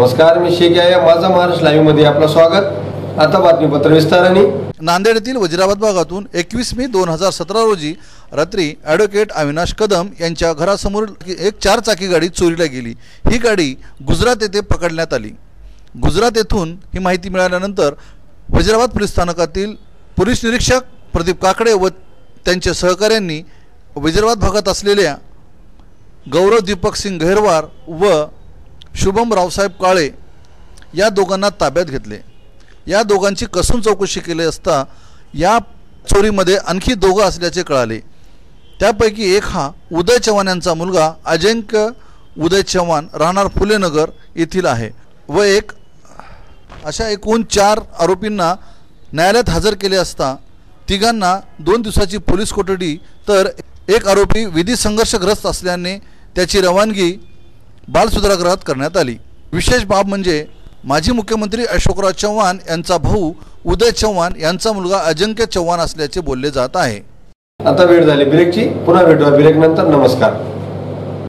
नमस्कार मी शेख या माझा महाराष्ट्र लाईव्हमध्ये आपलं स्वागत. आता बातमीपत्र विस्ताराने. नांदेड येथील वजिराबाद भागातून एकवीस मे दोन हजार सतरा रोजी रात्री ॲडव्होकेट अविनाश कदम यांच्या घरासमोर एक चारचाकी गाडी चोरीला गेली. ही गाडी गुजरात येथे पकडण्यात आली. गुजरात येथून ही माहिती मिळाल्यानंतर वजिराबाद पोलीस स्थानकातील पोलीस निरीक्षक प्रदीप काकडे व त्यांच्या सहकाऱ्यांनी वजिराबाद भागात असलेल्या गौरव दीपक सिंग गहेरवार व शुभम रावसाहेब काळे या दोघांना ताब्यात घेतले. या दोघांची कसून चौकशी केली असता या चोरीमध्ये आणखी दोघं असल्याचे कळाले. त्यापैकी एक हा उदय चव्हाण यांचा मुलगा अजिंक्य उदय चव्हाण राहणार फुलेनगर येथील आहे व एक अशा एकूण चार आरोपींना न्यायालयात हजर केले असता तिघांना दोन दिवसाची पोलीस कोठडी तर एक आरोपी विधी संघर्षग्रस्त असल्याने त्याची रवानगी बालसुधारागृहात करण्यात आली. विशेष बाब म्हणजे माजी मुख्यमंत्री अशोकराव चव्हाण यांचा भाऊ उदय चव्हाण यांचा मुलगा अजिंक्य चव्हाण असल्याचे बोलले जात आहे. आता वेळ झाली ब्रेकची. पुन्हा भेटूया ब्रेक नंतर नमस्कार.